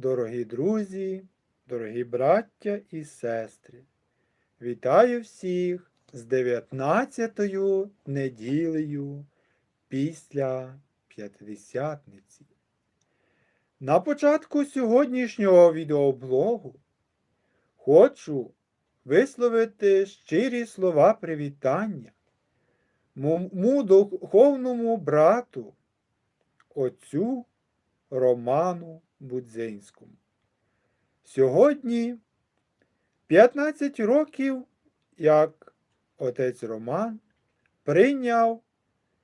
Дорогі друзі, дорогі браття і сестри, вітаю всіх з 19-ю неділею після П'ятидесятниці. На початку сьогоднішнього відеоблогу хочу висловити щирі слова привітання моєму духовному брату, отцю Роману Будзинському. Сьогодні 15 років, як отець Роман прийняв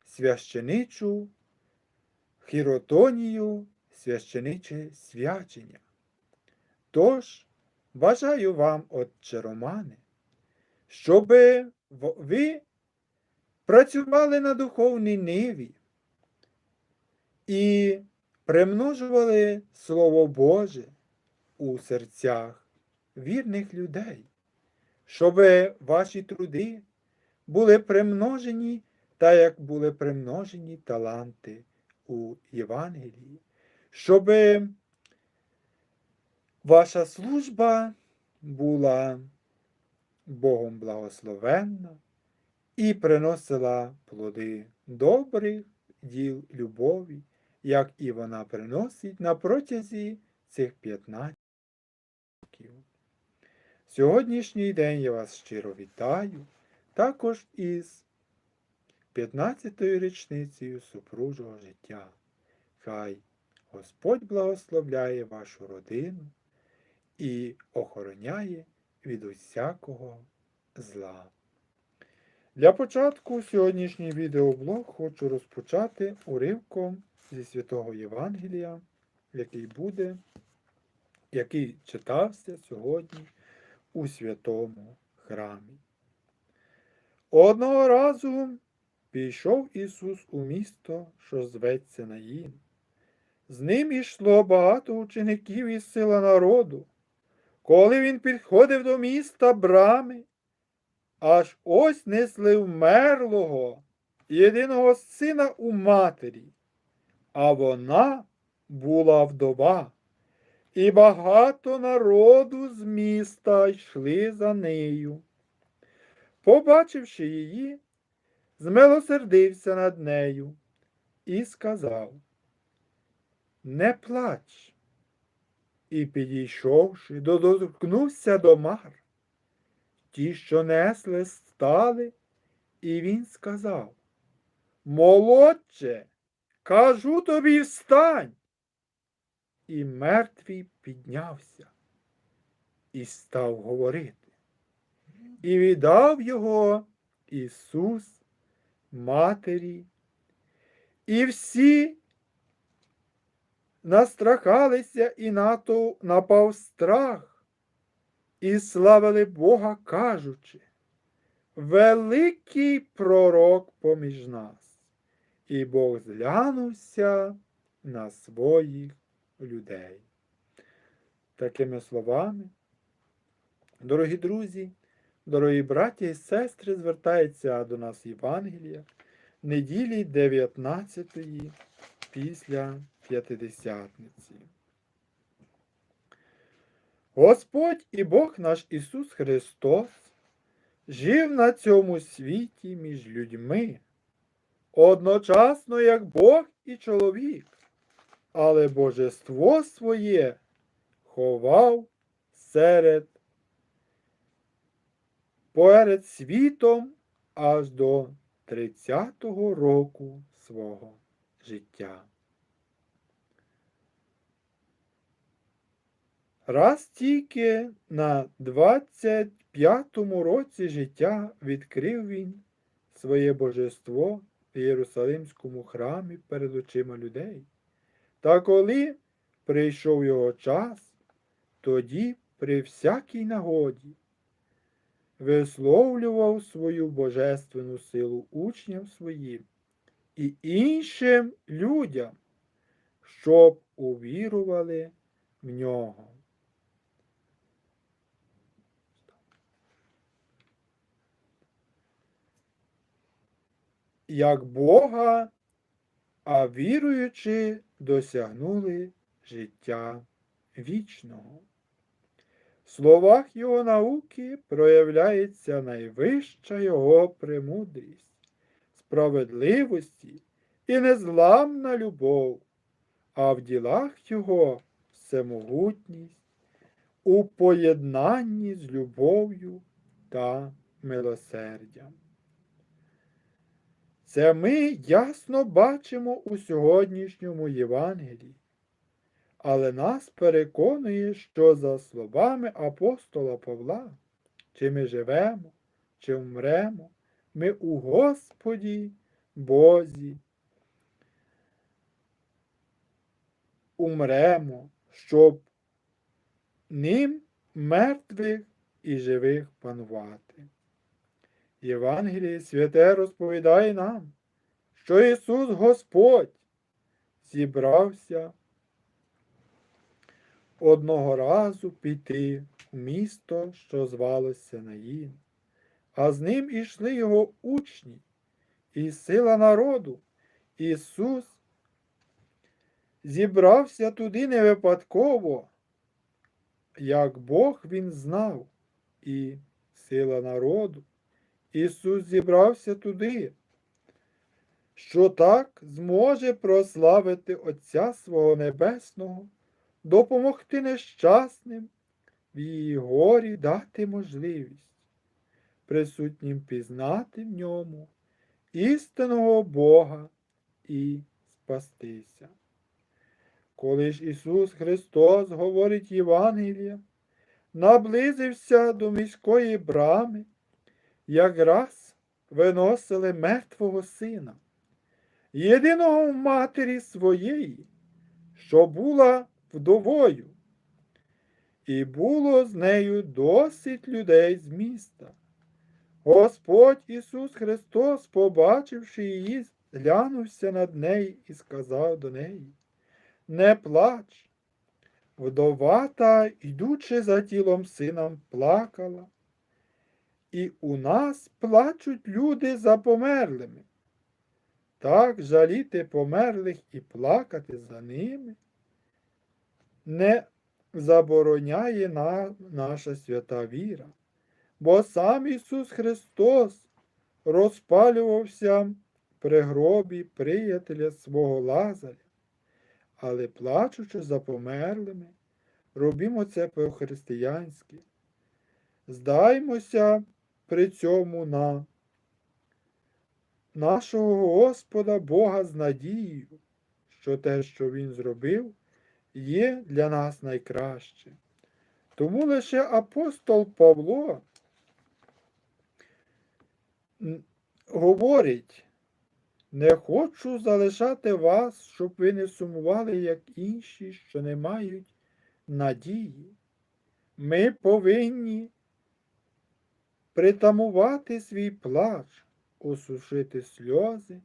священичу хіротонію, священиче свячення. Тож, бажаю вам, отче Романе, щоб ви працювали на духовній ниві і примножували Слово Боже у серцях вірних людей, щоб ваші труди були примножені, так як були примножені таланти у Євангелії, щоб ваша служба була Богом благословенна і приносила плоди добрих діл любові, як і вона приносить на протязі цих 15 років. Сьогоднішній день я вас щиро вітаю, також із 15-ю річницею супружого життя. Хай Господь благословляє вашу родину і охороняє від усякого зла. Для початку сьогоднішній відеоблог хочу розпочати уривком зі Святого Євангелія, який буде, який читався сьогодні у святому храмі. Одного разу пішов Ісус у місто, що зветься Наїн. З ним йшло багато учеників із села народу. Коли він підходив до міста брами, аж ось несли вмерлого єдиного сина у матері, а вона була вдова, і багато народу з міста йшли за нею. Побачивши її, змилосердився над нею і сказав Не плач. І, підійшовши, доторкнувся до мар. Ті, що несли, стали, і він сказав Молодче, кажу тобі встань. І мертвий піднявся і став говорити. І віддав його Ісус Матері. І всі настрахалися і нато напав страх, і славили Бога, кажучи, великий пророк поміж нас, і Бог зглянувся на своїх людей. Такими словами, дорогі друзі, дорогі браті і сестри, звертається до нас Євангелія неділі 19 після П'ятидесятниці. Господь і Бог наш Ісус Христос жив на цьому світі між людьми, одночасно як Бог і чоловік, але божество своє ховав серед перед світом аж до 30-го року свого життя. Раз тільки на 25-му році життя відкрив він своє божество в Єрусалимському храмі перед очима людей. Та коли прийшов його час, тоді при всякій нагоді висловлював свою божественну силу учням своїм і іншим людям, щоб увірували в нього. Як Бога, а віруючи, досягнули життя вічного. В словах його науки проявляється найвища його премудрість, справедливості і незламна любов, а в ділах його всемогутність у поєднанні з любов'ю та милосердям. Це ми ясно бачимо у сьогоднішньому Євангелії, але нас переконує, що за словами апостола Павла, чи ми живемо, чи вмремо, ми у Господі Бозі умремо, щоб ним мертвих і живих панувати. Євангеліє святе розповідає нам, що Ісус Господь зібрався одного разу піти в місто, що звалося Наїн, а з ним ішли його учні і сила народу. Ісус зібрався туди не випадково, як Бог він знав, і сила народу. Ісус зібрався туди, що так зможе прославити Отця свого Небесного, допомогти нещасним, в її горі дати можливість, присутнім пізнати в ньому істинного Бога і спастися. Коли ж Ісус Христос говорить Євангелія, наблизився до міської брами, якраз виносили мертвого сина, єдиного в матері своєї, що була вдовою, і було з нею досить людей з міста. Господь Ісус Христос, побачивши її, глянувся над нею і сказав до неї, не плач. Вдова та, йдучи за тілом сином, плакала. І у нас плачуть люди за померлими. Так жаліти померлих і плакати за ними не забороняє нам наша свята віра, бо сам Ісус Христос розпалювався при гробі приятеля свого Лазаря, але плачучи за померлими, робімо це по-християнськи. Здаймося при цьому на нашого Господа Бога з надією, що те, що Він зробив, є для нас найкраще. Тому лише апостол Павло говорить, не хочу залишати вас, щоб ви не сумували, як інші, що не мають надії. Ми повинні притамувати свій плач, осушити сльози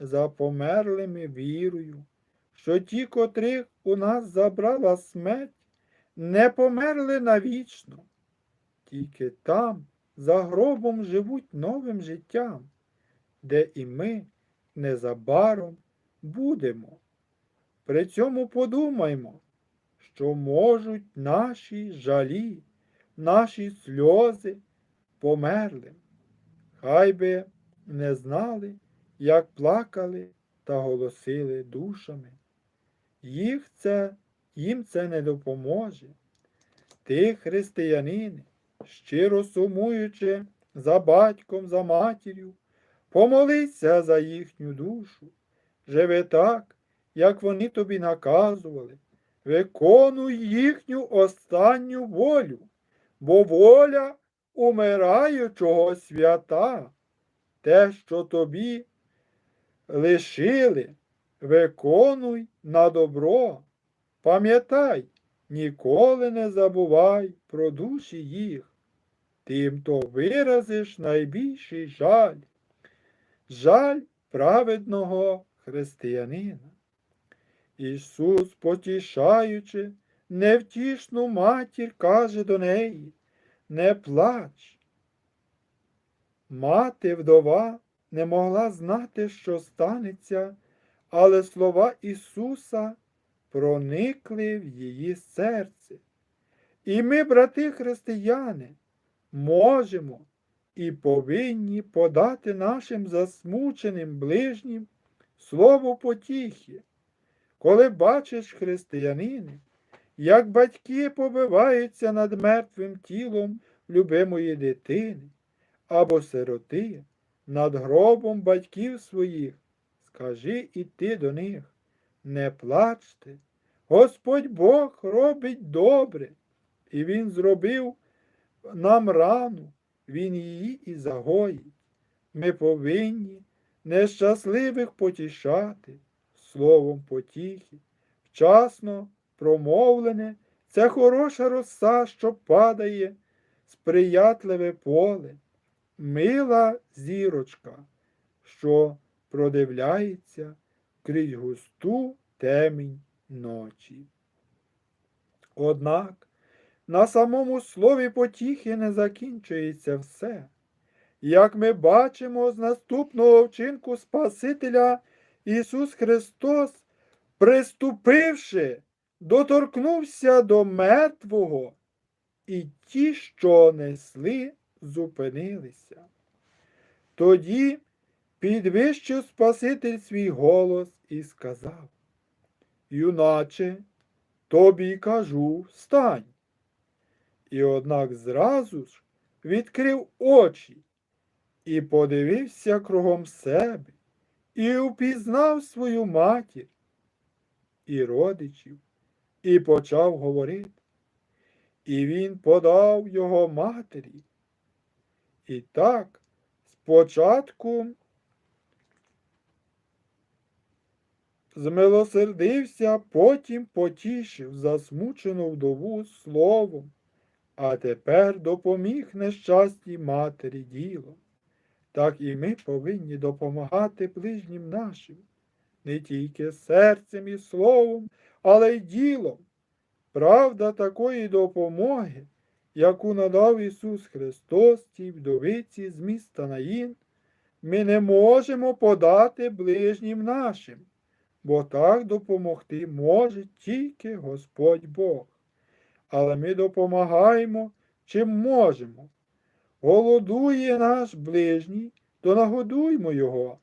за померлими вірою, що ті, котрих у нас забрала смерть, не померли навічно, тільки там, за гробом живуть новим життям, де і ми незабаром будемо. При цьому подумаймо, що можуть наші жалі, наші сльози померлим. Хай би не знали, як плакали та голосили душами. Їх це, їм це не допоможе. Ти, християнини, щиро сумуючи за батьком, за матір'ю, помолися за їхню душу. Живи так, як вони тобі наказували, виконуй їхню останню волю, бо воля умираючого свята, те, що тобі лишили, виконуй на добро. Пам'ятай, ніколи не забувай про душі їх, тим то виразиш найбільший жаль, жаль праведного християнина. Ісус, потішаючи, невтішну матір, каже до неї, не плач. Мати вдова не могла знати, що станеться, але слова Ісуса проникли в її серце. І ми, брати християни, можемо і повинні подати нашим засмученим ближнім слово потіхи. Коли бачиш християнини, як батьки побиваються над мертвим тілом любимої дитини або сироти, над гробом батьків своїх, скажи і ти до них, не плачте, Господь Бог робить добре, і Він зробив нам рану, Він її і загоїть. Ми повинні нещасливих потішати словом потіхи, вчасно промовлене, це хороша роса, що падає, сприятливе поле, мила зірочка, що продивляється крізь густу темінь ночі. Однак на самому слові потіхи не закінчується все. Як ми бачимо з наступного вчинку Спасителя Ісус Христос, приступивши, доторкнувся до мертвого, і ті, що несли, зупинилися. Тоді підвищив Спаситель свій голос і сказав, Юначе, тобі кажу, встань. І однак зразу ж відкрив очі і подивився кругом себе, і упізнав свою матір і родичів, і почав говорити. І він подав його матері. І так, спочатку змилосердився, потім потішив засмучену вдову словом, а тепер допоміг нещастій матері ділом. Так і ми повинні допомагати ближнім нашим, не тільки серцем і словом, але й ділом. Правда такої допомоги, яку надав Ісус Христос цій вдовиці з міста Наїн, ми не можемо подати ближнім нашим, бо так допомогти може тільки Господь Бог. Але ми допомагаємо, чим можемо. Голодує наш ближній, то нагодуймо його.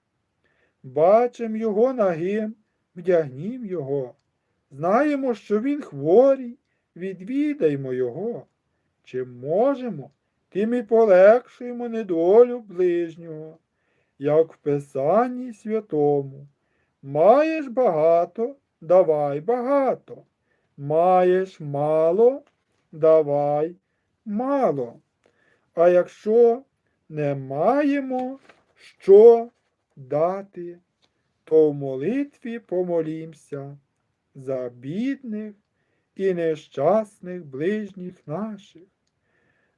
Бачим його нагим, вдягнім його. Знаємо, що він хворий, відвідаймо його. Чим можемо, тим і полегшуємо недолю ближнього, як в Писанні святому. Маєш багато, давай багато. Маєш мало, давай мало. А якщо не маємо що дати, то в молитві помолімся за бідних і нещасних ближніх наших.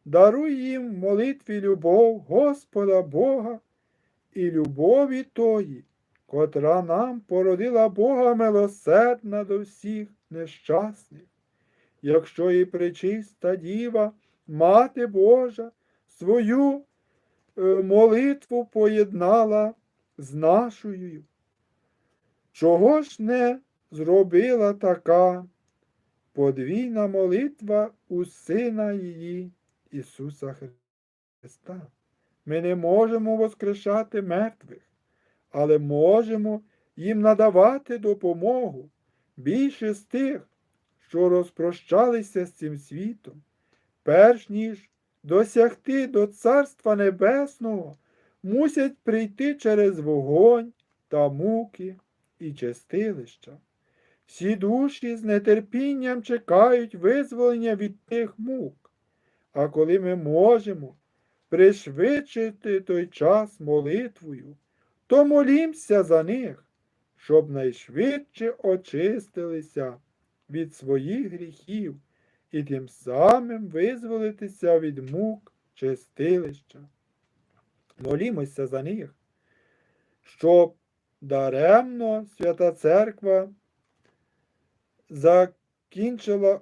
Даруй їм в молитві любов Господа Бога і любові тої, котра нам породила Бога милосердна до всіх нещасних. Якщо і пречиста діва, Мати Божа, свою е, молитву поєднала з нашою. Чого ж не зробила така подвійна молитва у Сина її Ісуса Христа? Ми не можемо воскрешати мертвих, але можемо їм надавати допомогу більше з тих, що розпрощалися з цим світом, перш ніж досягти до Царства Небесного, мусять прийти через вогонь та муки і чистилища. Всі душі з нетерпінням чекають визволення від тих мук, а коли ми можемо пришвидшити той час молитвою, то молімся за них, щоб найшвидше очистилися від своїх гріхів і тим самим визволитися від мук чистилища. Молімося за них, щоб даремно Свята Церква закінчила,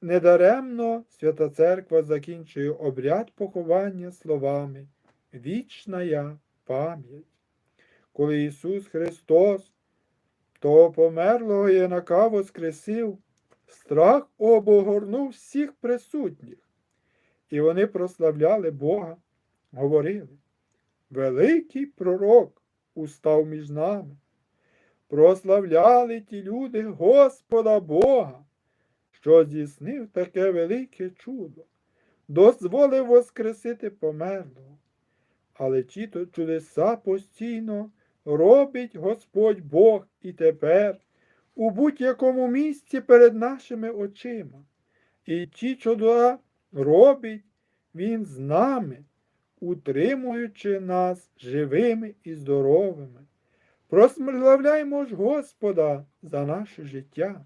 недаремно Свята Церква закінчує обряд поховання словами Вічна пам'ять. Коли Ісус Христос того померлого Єнака воскресив, страх обогорнув всіх присутніх, і вони прославляли Бога, говорили. Великий пророк устав між нами. Прославляли ті люди Господа Бога, що здійснив таке велике чудо, дозволив воскресити померлого. Але ті чудеса постійно робить Господь Бог і тепер у будь-якому місці перед нашими очима. І ті чудеса робить Він з нами, утримуючи нас живими і здоровими. Прославляймо ж Господа за наше життя,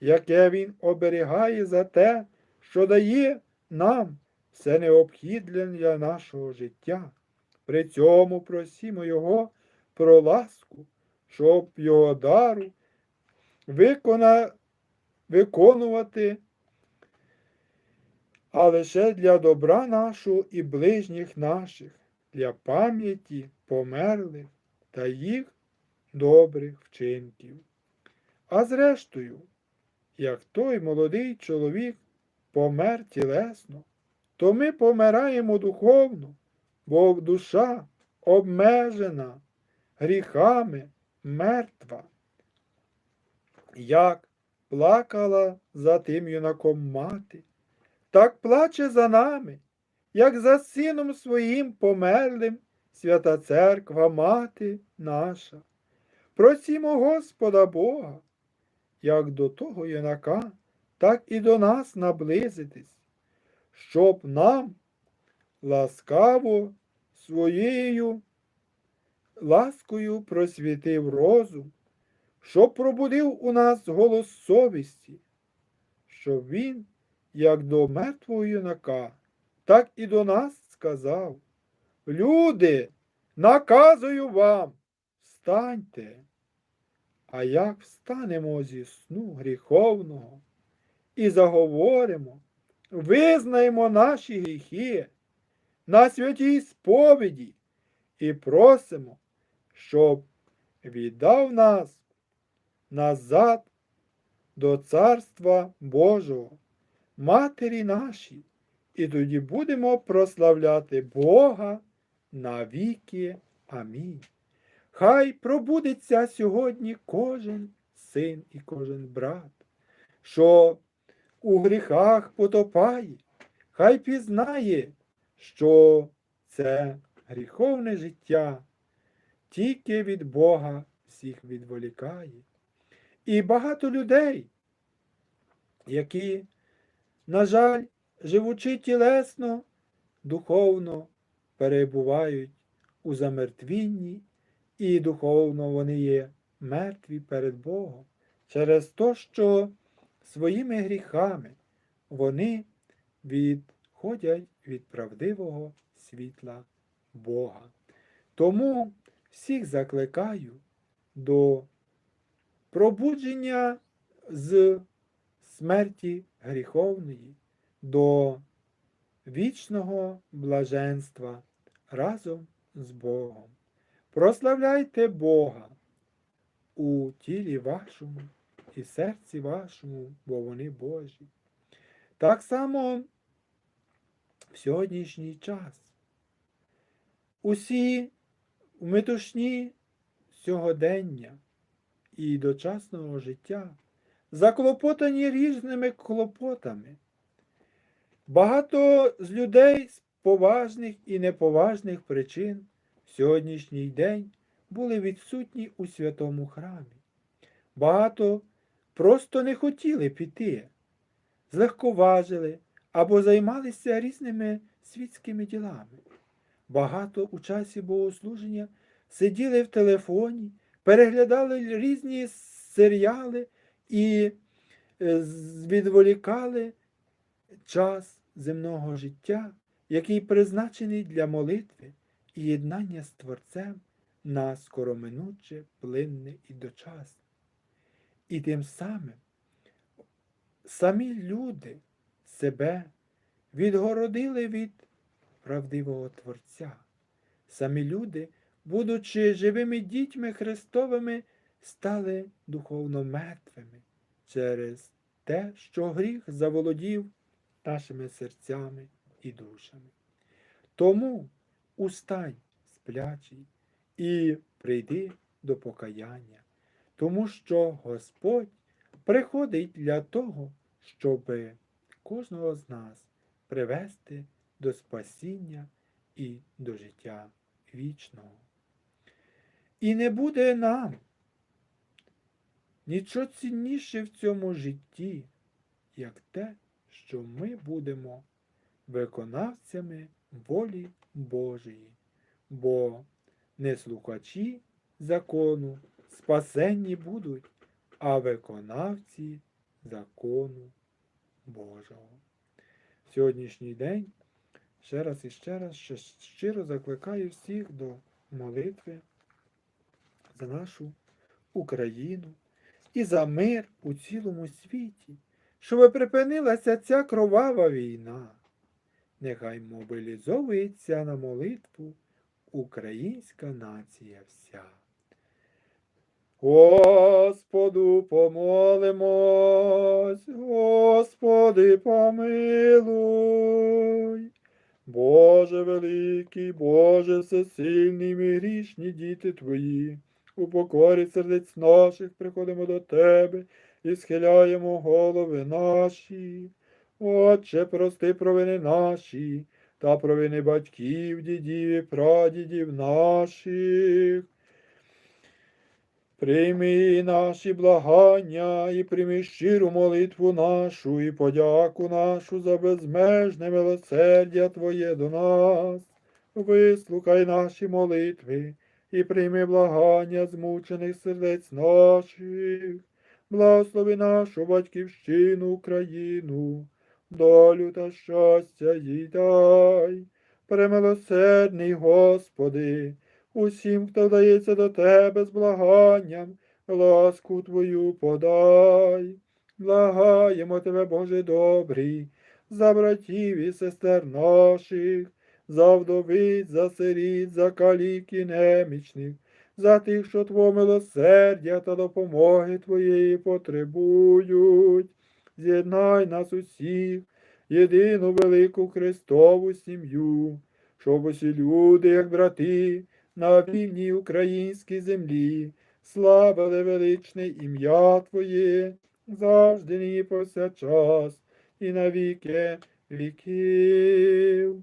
яке Він оберігає за те, що дає нам все необхідне для нашого життя. При цьому просімо Його про ласку, щоб Його дару викона... виконувати, а лише для добра нашого і ближніх наших, для пам'яті померлих та їх добрих вчинків. А зрештою, як той молодий чоловік помер тілесно, то ми помираємо духовно, бо душа обмежена гріхами мертва. Як плакала за тим юнаком мати, так плаче за нами, як за сином своїм померлим свята церква мати наша. Просімо Господа Бога, як до того юнака, так і до нас наблизитись, щоб нам ласкаво своєю ласкою просвітив розум, щоб пробудив у нас голос совісті, щоб він, як до мертвого юнака, так і до нас сказав Люди, наказую вам, встаньте. А як встанемо зі сну гріховного і заговоримо, визнаємо наші гріхи на святій сповіді і просимо, щоб віддав нас назад до Царства Божого, Матері нашій, і тоді будемо прославляти Бога навіки. Амінь. Хай пробудеться сьогодні кожен син і кожен брат, що у гріхах потопає, хай пізнає, що це гріховне життя тільки від Бога всіх відволікає. І багато людей, які, на жаль, живучи тілесно, духовно перебувають у замертвінні, і духовно вони є мертві перед Богом через те, що своїми гріхами вони відходять від правдивого світла Бога. Тому всіх закликаю до пробудження з смерті гріховної до вічного блаженства разом з Богом. Прославляйте Бога у тілі вашому і серці вашому, бо вони Божі. Так само в сьогоднішній час. Усі в метушні сьогодення і дочасного життя заклопотані різними клопотами. Багато з людей з поважних і неповажних причин сьогоднішній день були відсутні у святому храмі. Багато просто не хотіли піти, злегковажили або займалися різними світськими ділами. Багато у часі богослуження сиділи в телефоні, переглядали різні серіали і е, відволікали час земного життя, який призначений для молитви і єднання з Творцем на скороминуче, плинне і дочасне. І тим самим самі люди себе відгородили від правдивого Творця. Самі люди, будучи живими дітьми Христовими, стали духовно мертвими через те, що гріх заволодів нашими серцями і душами. Тому устань, сплячий, і прийди до покаяння, тому що Господь приходить для того, щоб кожного з нас привести до спасіння і до життя вічного. І не буде нам нічого цінніше в цьому житті, як те, що ми будемо виконавцями волі Божої, бо не слухачі закону спасенні будуть, а виконавці закону Божого. В сьогоднішній день ще раз і ще раз ще щиро закликаю всіх до молитви за нашу Україну і за мир у цілому світі, щоб припинилася ця кровава війна. Нехай мобілізовується на молитву українська нація вся. Господу помолимось, Господи помилуй. Боже великий, Боже всесильний, ми грішні діти Твої, у покорі сердець наших приходимо до Тебе і схиляємо голови наші. Отче, прости провини наші та провини батьків, дідів і прадідів наших. Прийми наші благання і прийми щиру молитву нашу і подяку нашу за безмежне милосердя Твоє до нас. Вислухай наші молитви і прийми благання змучених сердець наших. Благослови нашу батьківщину Україну, долю та щастя їй дай. Премилосердний Господи, усім, хто вдається до Тебе з благанням, ласку Твою подай. Благаємо Тебе, Боже добрий, за братів і сестер наших, за вдовиць, за сиріт, за калік і немічних, за тих, що Твого милосердя та допомоги Твоєї потребують. З'єднай нас усіх, єдину велику Христову сім'ю, щоб усі люди, як брати, на вільній українській землі, славили величне ім'я Твоє, завжди нині повсякчас, і на віки віків.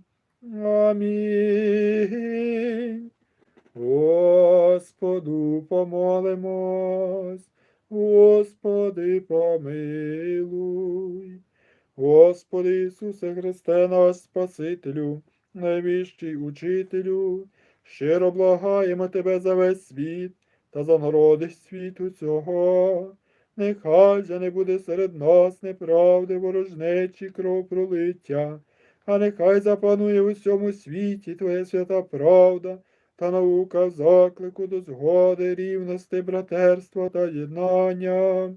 Амінь. Господу помолимось, Господи помилуй. Господи Ісусе Христе, наш Спасителю, найвищий учителю, щиро благаємо Тебе за весь світ та за народи світу цього. Нехай же не буде серед нас неправди, ворожнечі, кровопролиття, а нехай запанує в усьому світі Твоя свята правда та наука заклику до згоди, рівності, братерства та єднання.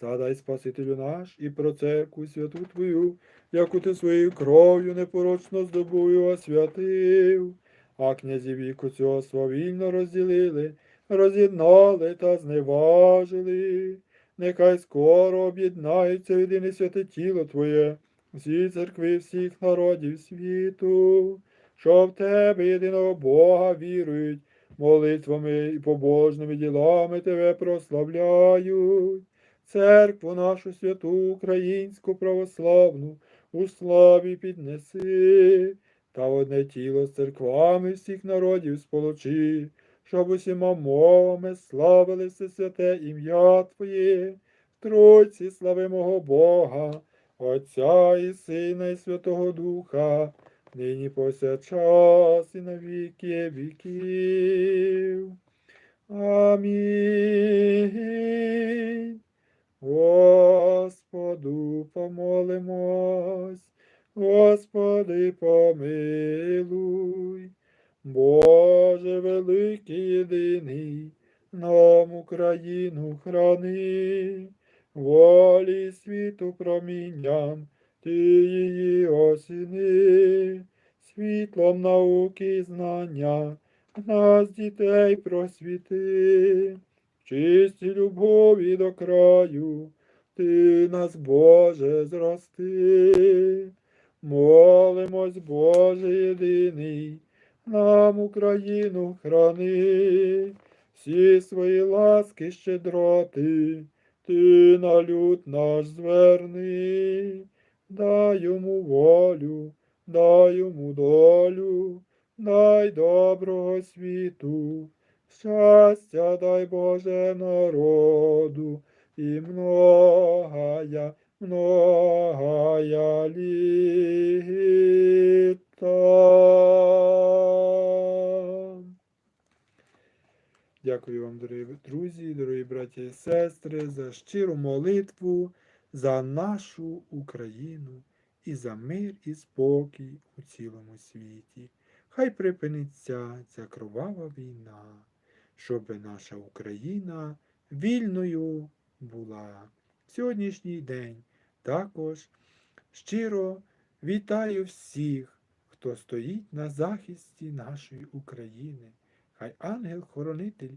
Задай Спасителю наш і про церкву святу Твою, яку ти своєю кров'ю непорочно здобую освятив, а князі віку цього свавільно розділили, роз'єднали та зневажили. Нехай скоро об'єднаються в єдине святе тіло Твоє, всі церкви всіх народів світу, що в Тебе єдиного Бога вірують, молитвами і побожними ділами Тебе прославляють. Церкву нашу святу українську православну у славі піднеси, та одне тіло з церквами всіх народів сполучи, щоб усіма мовами славили все святе ім'я Твоє, Тройці слави мого Бога, Отця і Сина, і Святого Духа, нині повсякчас і на віки віків. Амінь. Господу помолимось, Господи помилуй, Боже великий єдиний, нам Україну храни, волі світу промінням, ти її осіни, світлом науки і знання, нас дітей просвіти, в чистій любові до краю, ти нас, Боже, зрости. Молимось, Боже єдиний, нам Україну храни, всі свої ласки щедроти, ти на люд наш зверни, дай йому волю, дай йому долю, дай доброго світу, щастя дай Боже народу, і многая, многая літа. Дякую вам, дорогі друзі, дорогі браті і сестри, за щиру молитву за нашу Україну і за мир і спокій у цілому світі. Хай припиниться ця кровава війна, щоб наша Україна вільною була. В Сьогоднішній день також щиро вітаю всіх, хто стоїть на захисті нашої України. Хай ангел-хоронитель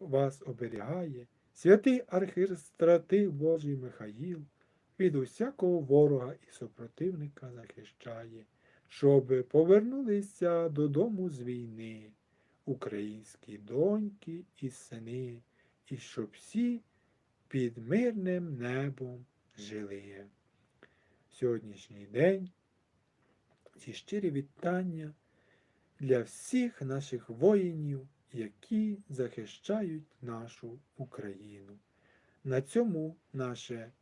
вас оберігає, святий архістратив Божий Михаїл від усякого ворога і супротивника захищає, щоб повернулися додому з війни українські доньки і сини, і щоб всі під мирним небом жили. Сьогоднішній день ці щирі вітання для всіх наших воїнів, які захищають нашу Україну. На цьому наше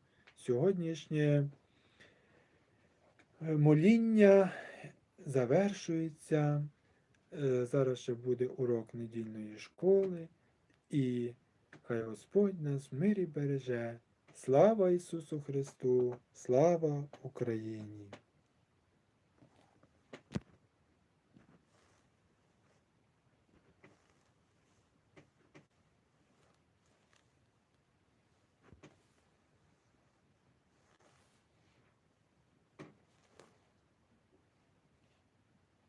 сьогоднішнє е, моління завершується. Е, Зараз ще буде урок недільної школи, і хай Господь нас в мирі береже. Слава Ісусу Христу! Слава Україні!